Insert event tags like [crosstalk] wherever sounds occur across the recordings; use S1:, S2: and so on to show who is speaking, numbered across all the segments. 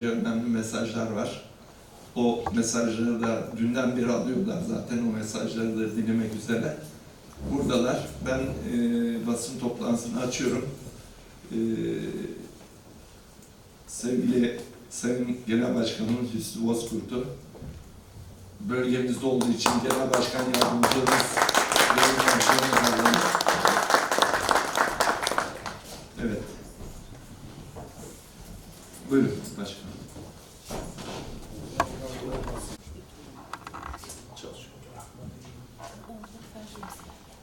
S1: önemli mesajlar var. O mesajları da dünden beri alıyorlar zaten o mesajları da dinlemek üzere. Buradalar. Ben e, basın toplantısını açıyorum. E, sevgili Sayın Genel Başkanımız Hüsnü Bozkurt'u bölgemizde olduğu için Genel Başkan Yardımcımız Benim Başkanım Evet. Buyurun başkanım.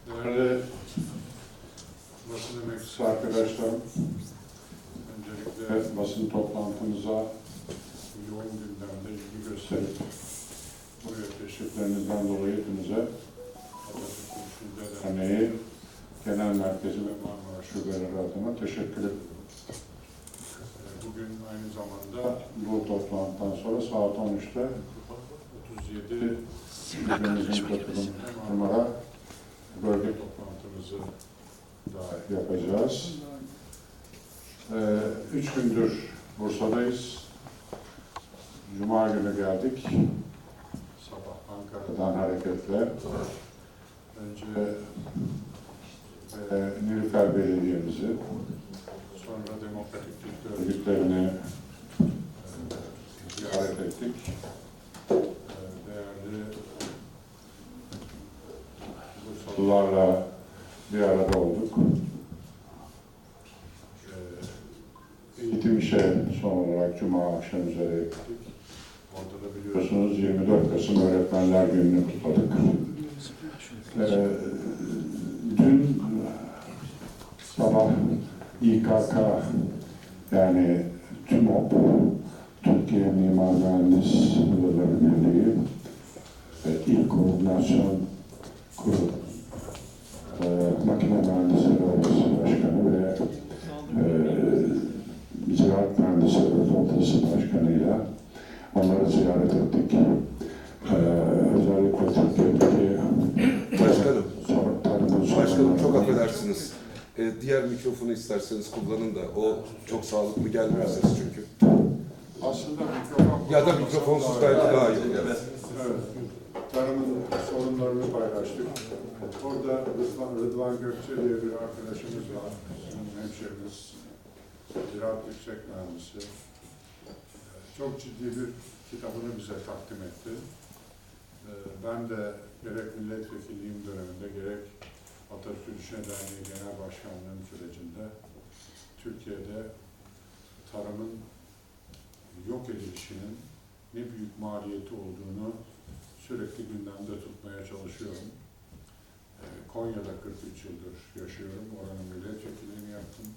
S2: Değerli basın emekçisi arkadaşlarım, öncelikle basın toplantımıza yoğun gündemde ilgi gösterip buraya teşriflerinizden dolayı hepinize Derneği Genel Merkezi ve Marmara Şubeleri adına teşekkür ederim. Bugün aynı zamanda bu toplantıdan sonra saat 13'te 37 birbirimizin katılım numara bölge toplantımızı da yapacağız. Ee, üç gündür Bursa'dayız. Cuma günü geldik. Sabah Ankara'dan hareketle. Önce e, Nilüfer Belediye'mizi, sonra Demokratik Türk örgütlerini e, ziyaret ettik. E, değerli Bursalılarla bir arada olduk. Ee, Eğitim işe son olarak Cuma akşam üzere gittik. Orada da biliyorsunuz 24 Kasım Öğretmenler Günü'nü kutladık. Ee, dün sabah İKK yani TÜMOP, Türkiye Mimar Mühendis Odaları Birliği ve İl Koordinasyon Kurulu e, Makine Mühendisleri Odası Başkanı ve e, Ziraat Mühendisleri Odası Başkanı'yla onları ziyaret ettik. E, özellikle Türkiye'deki
S3: Başkanım, başkanım çok affedersiniz. Ee, diğer mikrofonu isterseniz kullanın da o çok sağlıklı gelmiyor ses çünkü.
S2: Aslında mikrofon
S3: Ya da mikrofonsuz belki daha iyi. Evet.
S2: Evet. Tarımın sorunlarını paylaştık. Orada Rıdvan, Rıdvan Gökçe diye bir arkadaşımız var. Bizim hemşerimiz. Ziraat Yüksek Mühendisi. Çok ciddi bir kitabını bize takdim etti. Ee, Ben de gerek milletvekilliğim döneminde gerek Atatürk Düşünce Derneği Genel Başkanlığım sürecinde Türkiye'de tarımın yok edilişinin ne büyük maliyeti olduğunu sürekli gündemde tutmaya çalışıyorum. Ee, Konya'da 43 yıldır yaşıyorum. Oranın milletvekilliğini yaptım.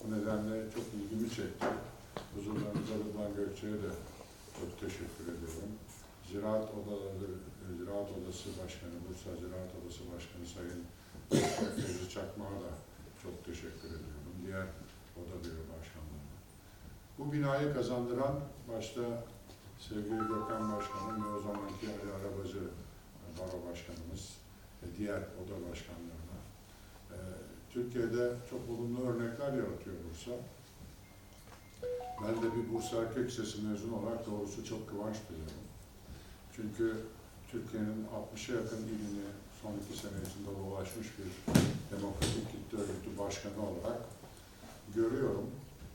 S2: Bu nedenle çok ilgimi çekti. Huzurlarınıza Rıdvan Gökçe'ye de çok teşekkür ediyorum. Ziraat Odaları, Ziraat Odası Başkanı, Bursa Ziraat Odası Başkanı Sayın Fevzi Çakmak'a da çok teşekkür ediyorum. Diğer oda büro başkanlarına. Bu binayı kazandıran başta sevgili Gökhan Başkanım ve o zamanki Ali Arabacı e, Baro Başkanımız ve diğer oda başkanlarına. Ee, Türkiye'de çok olumlu örnekler yaratıyor Bursa. Ben de bir Bursa Erkek Lisesi mezunu olarak doğrusu çok kıvanç duyuyorum. Çünkü Türkiye'nin 60'a yakın ilini son iki sene dolaşmış bir demokratik kitle örgütü başkanı olarak görüyorum.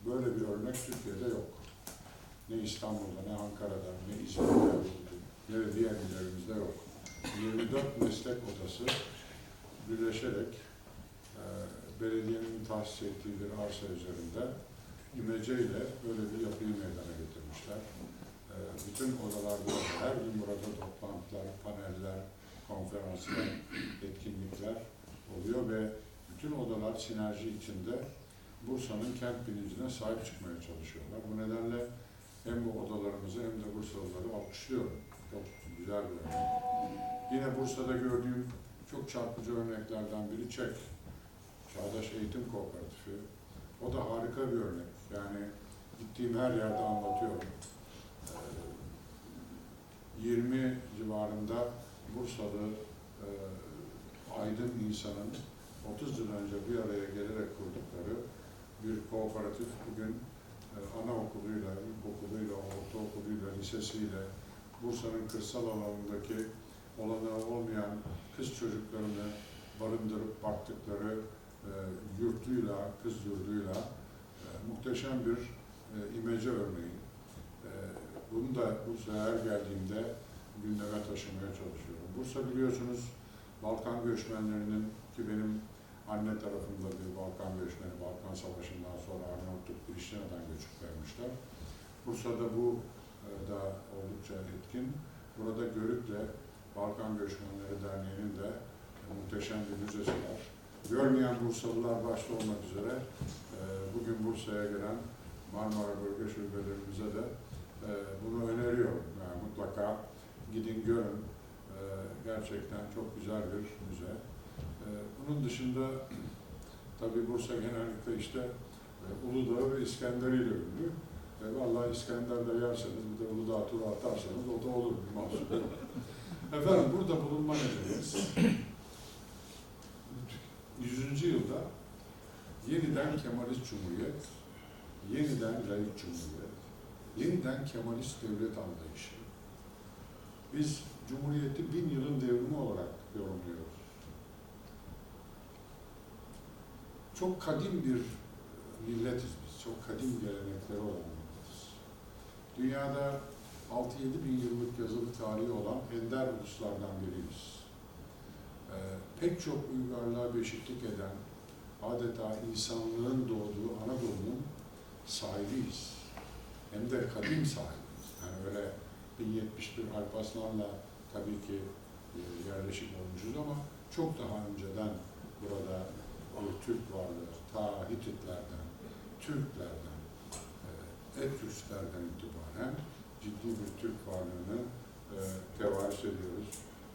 S2: Böyle bir örnek Türkiye'de yok. Ne İstanbul'da, ne Ankara'da, ne İzmir'de, ne de diğer illerimizde yok. 24 meslek odası birleşerek e, belediyenin tahsis ettiği bir arsa üzerinde imeceyle böyle bir yapıyı meydana getirmişler. E, bütün odalarda her gün burada toplantılar, paneller, konferanslar, etkinlikler oluyor ve bütün odalar sinerji içinde Bursa'nın kent bilincine sahip çıkmaya çalışıyorlar. Bu nedenle hem bu odalarımızı hem de Bursalıları alkışlıyorum. Çok güzel bir örnek. Yine Bursa'da gördüğüm çok çarpıcı örneklerden biri ÇEK. Çağdaş Eğitim Kooperatifi. O da harika bir örnek. Yani gittiğim her yerde anlatıyorum. Ee, 20 civarında Bursalı e, aydın insanın 30 yıl önce bir araya gelerek kurdukları bir kooperatif bugün e, anaokuluyla, ilkokuluyla, ortaokuluyla, lisesiyle, Bursa'nın kırsal alanındaki olanağı olmayan kız çocuklarını barındırıp baktıkları e, yurtuyla, kız yurduyla e, muhteşem bir e, imece örneği. E, bunu da Bursa'ya her geldiğimde gündeme taşımaya çalışıyorum. Bursa biliyorsunuz Balkan göçmenlerinin ki benim anne tarafımda bir Balkan göçmeni, Balkan Savaşı'ndan sonra Arnavutluk, Priştine'den göçüp gelmişler. Bursa'da bu e, da oldukça etkin. Burada Görük'le Balkan Göçmenleri Derneği'nin de muhteşem bir müzesi var. Görmeyen Bursalılar başta olmak üzere e, bugün Bursa'ya gelen Marmara Bölge Şubelerimize de e, bunu öneriyorum. Yani mutlaka gidin görün. E, Gerçekten çok güzel bir müze. E, Bunun dışında tabii Bursa genellikle işte e, Uludağ ve İskenderiyle ünlü. E, vallahi İskender'de yerseniz bir de Uludağ turu atarsanız o da olur bir mahsur yok. [laughs] Efendim burada bulunma nedenimiz 100. yılda yeniden Kemalist Cumhuriyet, yeniden layık Cumhuriyet, yeniden Kemalist devlet anlayışı. Biz Cumhuriyeti bin yılın devrimi olarak yorumluyoruz. Çok kadim bir milletiz biz, çok kadim gelenekleri olan milletiz. Dünyada 6-7 bin yıllık yazılı tarihi olan ender uluslardan biriyiz. Ee, pek çok uygarlığa beşiklik eden, adeta insanlığın doğduğu Anadolu'nun sahibiyiz. Hem de kadim sahibiyiz. Yani öyle 1071 Alparslan'la tabii ki e, yerleşik olmuşuz ama çok daha önceden burada bir Türk varlığı, ta Hititlerden, Türklerden, e, Etrüsklerden itibaren ciddi bir Türk varlığını e, tevarüs ediyoruz.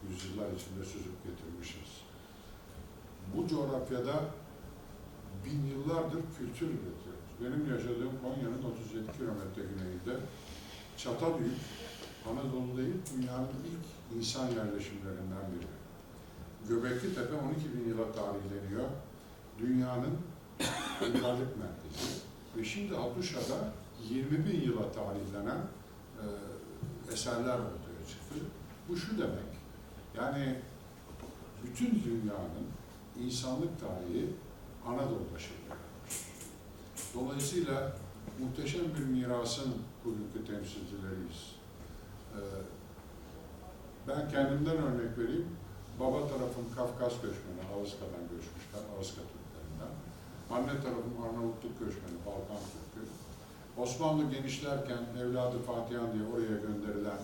S2: Yüzyıllar içinde süzüp getirmişiz. Bu coğrafyada bin yıllardır kültür üretiyoruz. Benim yaşadığım Konya'nın 37 kilometre güneyinde Çatalhöyük, Anadolu dünyanın ilk insan yerleşimlerinden biri. Göbekli Tepe 12 bin yıla tarihleniyor. Dünyanın [coughs] uygarlık merkezi. Ve şimdi Hattuşa'da 20 bin yıla tarihlenen e, eserler ortaya çıktı. Bu şu demek, yani bütün dünyanın insanlık tarihi Anadolu'da şekillenmiş. Dolayısıyla muhteşem bir mirasın bugünkü temsilcileriyiz. Ee, ben kendimden örnek vereyim. Baba tarafım Kafkas göçmeni, Ağızka'dan göçmüşler, Ağızka Türklerinden. Anne tarafım Arnavutluk göçmeni, Balkan Türkü. Osmanlı genişlerken evladı Fatihan diye oraya gönderilen,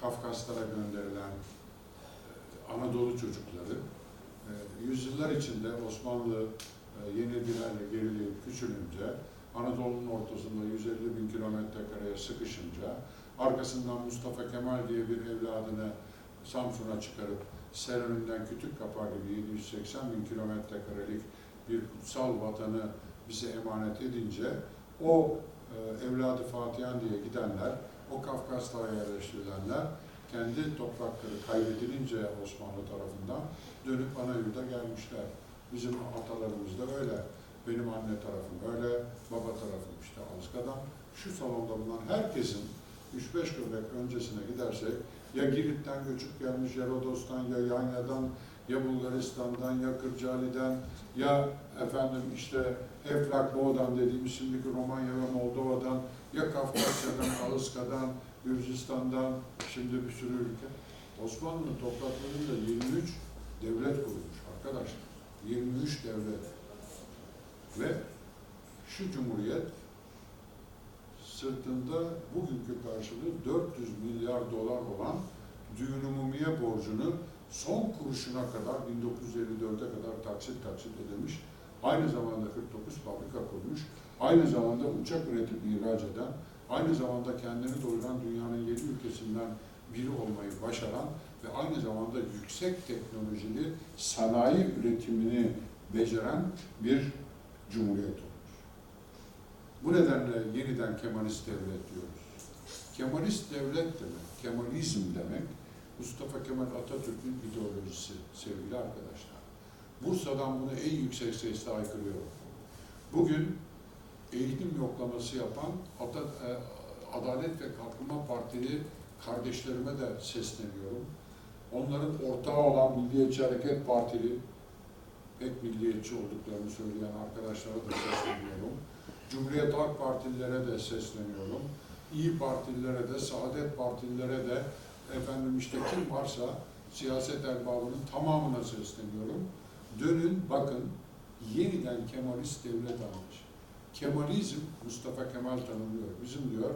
S2: Kafkaslara gönderilen e, Anadolu çocukları e, yüzyıllar içinde Osmanlı e, yenilgilerle gerileyip küçülünce Anadolu'nun ortasında 150 bin kilometre kareye sıkışınca arkasından Mustafa Kemal diye bir evladını Samsun'a çıkarıp Serönünden kütük kapar gibi 780 bin kilometre karelik bir kutsal vatanı bize emanet edince o e, evladı Fatihan diye gidenler, o Kafkaslara yerleştirilenler kendi toprakları kaybedilince Osmanlı tarafından dönüp ana yurda gelmişler. Bizim atalarımız da öyle. Benim anne tarafım öyle, baba tarafım işte Alska'dan. Şu salonda bulunan herkesin 3-5 göbek öncesine gidersek ya Girit'ten göçüp gelmiş, ya Rodos'tan, ya Yanya'dan, ya Bulgaristan'dan, ya Kırcaali'den, ya efendim işte Eflak Boğdan dediğimiz şimdiki Romanya ve Moldova'dan, ya Kafkasya'dan, [coughs] Alaska'dan, Gürcistan'dan, şimdi bir sürü ülke. Osmanlı'nın topraklarında 23 devlet kurulmuş arkadaşlar. 23 devlet. Ve şu cumhuriyet sırtında bugünkü karşılığı 400 milyar dolar olan düğün umumiye borcunu son kuruşuna kadar 1954'e kadar taksit taksit ödemiş. Aynı zamanda 49 fabrika kurmuş. Aynı zamanda uçak üretip ihraç eden, aynı zamanda kendini doyuran dünyanın 7 ülkesinden biri olmayı başaran ve aynı zamanda yüksek teknolojili sanayi üretimini beceren bir cumhuriyet. Bu nedenle yeniden Kemalist devlet diyoruz. Kemalist devlet demek, Kemalizm demek, Mustafa Kemal Atatürk'ün ideolojisi sevgili arkadaşlar. Bursa'dan bunu en yüksek sesle haykırıyorum. Bugün eğitim yoklaması yapan e, Adalet ve Kalkınma Partili kardeşlerime de sesleniyorum. Onların ortağı olan Milliyetçi Hareket Partili pek milliyetçi olduklarını söyleyen arkadaşlara da sesleniyorum. Cumhuriyet Halk Partililere de sesleniyorum. İyi Partililere de, Saadet Partililere de, efendim işte kim varsa siyaset erbabının tamamına sesleniyorum. Dönün bakın yeniden Kemalist devlet anlayışı. Kemalizm Mustafa Kemal tanımlıyor. Bizim diyor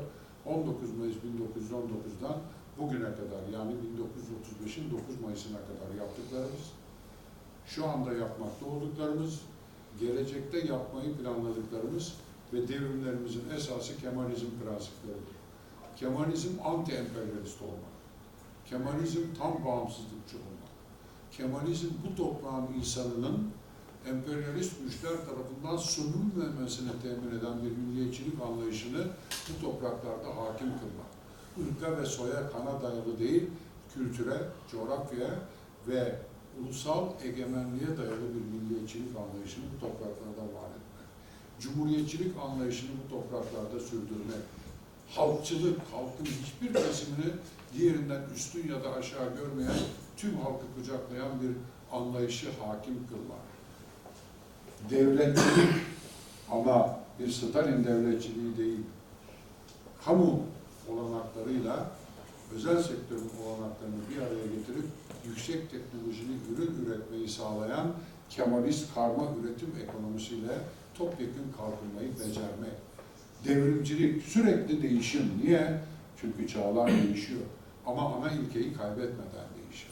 S2: 19 Mayıs 1919'dan bugüne kadar yani 1935'in 9 Mayıs'ına kadar yaptıklarımız, şu anda yapmakta olduklarımız, gelecekte yapmayı planladıklarımız ve devrimlerimizin esası Kemalizm prensipleridir. Kemalizm anti-emperyalist olmak. Kemalizm tam bağımsızlıkçı olmak. Kemalizm bu toprağın insanının emperyalist güçler tarafından sömürülmemesine temin eden bir milliyetçilik anlayışını bu topraklarda hakim kılmak. Irka ve soya kana dayalı değil, kültüre, coğrafyaya ve ulusal egemenliğe dayalı bir milliyetçilik anlayışını bu topraklarda var etmek. Cumhuriyetçilik anlayışını bu topraklarda sürdürmek. Halkçılık, halkın hiçbir kesimini diğerinden üstün ya da aşağı görmeyen, tüm halkı kucaklayan bir anlayışı hakim kılmak. Devletçilik [clears throat] ama bir Stalin devletçiliği değil, kamu olanaklarıyla özel sektörün olanaklarını bir araya getirip yüksek teknolojili ürün üretmeyi sağlayan Kemalist karma üretim ekonomisiyle topyekun kalkınmayı becermek. Devrimcilik sürekli değişim. Niye? Çünkü çağlar [clears throat] değişiyor. Ama ana ilkeyi kaybetmeden değişim.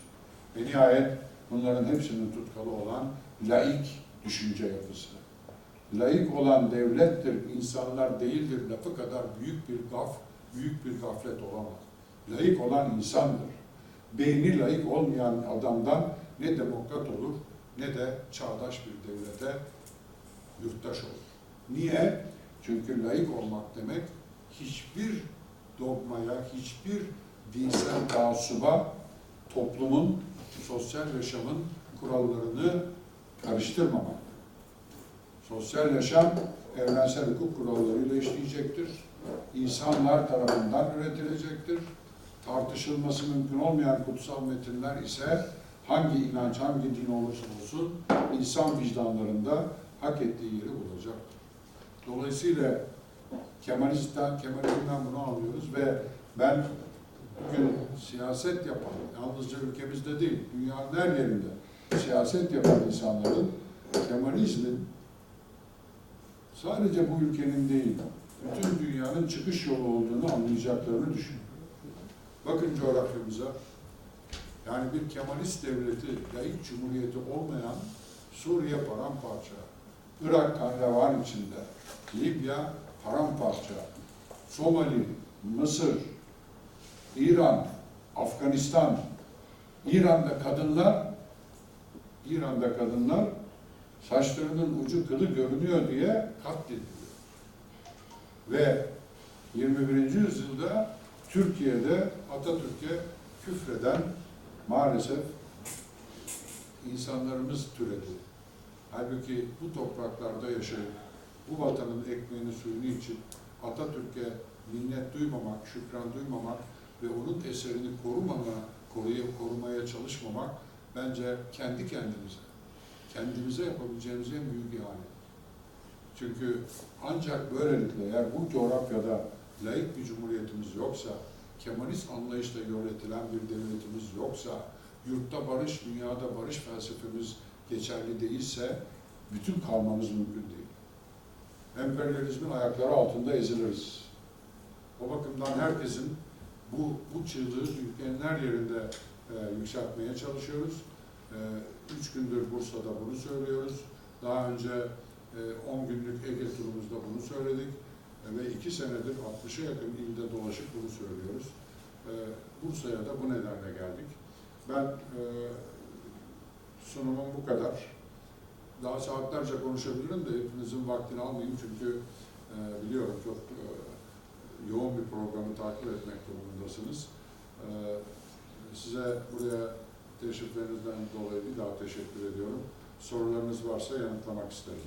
S2: Ve nihayet bunların hepsinin tutkalı olan laik düşünce yapısı. Laik olan devlettir, insanlar değildir lafı kadar büyük bir gaf, büyük bir gaflet olamaz. Laik olan insandır. Beyni laik olmayan adamdan ne demokrat olur ne de çağdaş bir devlete yurttaş olur. Niye? Çünkü laik olmak demek hiçbir dogmaya, hiçbir dinsel taassuba toplumun, sosyal yaşamın kurallarını karıştırmamak. Sosyal yaşam evrensel hukuk kurallarıyla işleyecektir. İnsanlar tarafından üretilecektir. Tartışılması mümkün olmayan kutsal metinler ise hangi inanç, hangi din olursa olsun insan vicdanlarında hak ettiği yeri bulacaktır. Dolayısıyla Kemalizmden, Kemalizmden bunu anlıyoruz ve ben bugün siyaset yapan, yalnızca ülkemizde değil, dünyanın her yerinde siyaset yapan insanların Kemalizmin sadece bu ülkenin değil, bütün dünyanın çıkış yolu olduğunu anlayacaklarını düşünüyorum. Bakın coğrafyamıza, yani bir Kemalist devleti, layık cumhuriyeti olmayan Suriye paramparça, Irak kan revan içinde, Libya paramparça, Somali, Mısır, İran, Afganistan, İran'da kadınlar, İran'da kadınlar saçlarının ucu kılı görünüyor diye katlediliyor. Ve 21. yüzyılda Türkiye'de Atatürk'e küfreden maalesef insanlarımız türedi. Halbuki bu topraklarda yaşayıp bu vatanın ekmeğini suyunu için Atatürk'e minnet duymamak, şükran duymamak ve onun eserini korumama, koruyup korumaya çalışmamak bence kendi kendimize, kendimize yapabileceğimiz en büyük ihanet. Çünkü ancak böylelikle eğer bu coğrafyada laik bir cumhuriyetimiz yoksa, Kemalist anlayışla yönetilen bir devletimiz yoksa, yurtta barış, dünyada barış felsefemiz geçerli değilse bütün kalmamız mümkün değil. Emperyalizmin ayakları altında eziliriz. O bakımdan herkesin bu, bu çığlığı ülkenin her yerinde e, yükseltmeye çalışıyoruz. E, üç gündür Bursa'da bunu söylüyoruz. Daha önce e, 10 günlük Ege turumuzda bunu söyledik. E, ve iki senedir 60'a yakın ilde dolaşıp bunu söylüyoruz. E, Bursa'ya da bu nedenle geldik. Ben e, sunumum bu kadar. Daha saatlerce konuşabilirim de hepinizin vaktini almayayım çünkü e, biliyorum çok e, yoğun bir programı takip etmek durumundasınız. E, size buraya teşriflerinizden dolayı bir daha teşekkür ediyorum. Sorularınız varsa yanıtlamak isteriz.